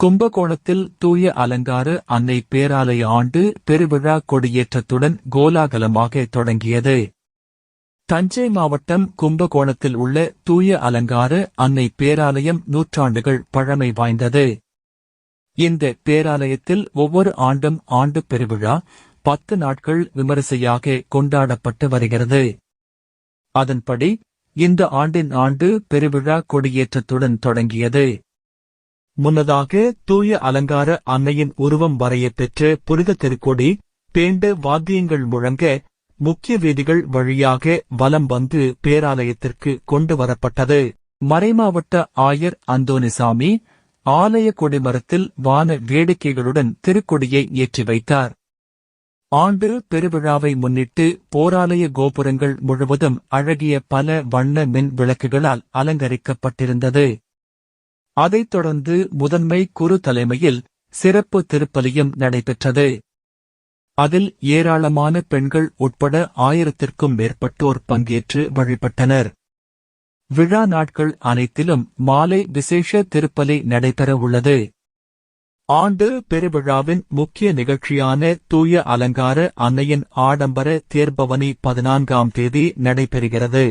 கும்பகோணத்தில் தூய அலங்கார அன்னை பேராலய ஆண்டு பெருவிழா கொடியேற்றத்துடன் கோலாகலமாக தொடங்கியது. தஞ்சை மாவட்டம் கும்பகோணத்தில் உள்ள தூய அலங்கார அன்னை பேராலயம் நூற்றாண்டுகள் பழமை வாய்ந்தது. இந்த பேராலயத்தில் ஒவ்வொரு ஆண்டும் ஆண்டு பெருவிழா பத்து நாட்கள் விமரிசையாக கொண்டாடப்பட்டு வருகிறது. அதன்படி இந்த ஆண்டின் ஆண்டு பெருவிழா கொடியேற்றத்துடன் தொடங்கியது. முன்னதாக தூய அலங்கார அன்னையின் உருவம் வரையப் பெற்ற புனித திருக்கொடி பேண்டு வாத்தியங்கள் முழங்க முக்கிய வீதிகள் வழியாக வலம் வந்து பேராலயத்திற்கு கொண்டு வரப்பட்டது. மறைமாவட்ட ஆயர் அந்தோனிசாமி ஆலய கொடிமரத்தில் வான வேடிக்கைகளுடன் திருக்கொடியை ஏற்றி வைத்தார். ஆண்டு பெருவிழாவை முன்னிட்டு போராலய கோபுரங்கள் முழுவதும் அழகிய பல வண்ண மின் விளக்குகளால் அலங்கரிக்கப்பட்டிருந்தது. அதைத் தொடர்ந்து முதன்மை குரு தலைமையில் சிறப்பு திருப்பலியும் நடைபெற்றது. அதில் ஏராளமான பெண்கள் உட்பட ஆயிரத்திற்கும் மேற்பட்டோர் பங்கேற்று வழிபட்டனர். விழா நாட்கள் அனைத்திலும் மாலை விசேஷ திருப்பலி நடைபெற உள்ளது. ஆண்டு பெருவிழாவின் முக்கிய நிகழ்ச்சியான தூய அலங்கார அன்னையின் ஆடம்பர தேர்பவனி பதினான்காம் தேதி நடைபெறுகிறது.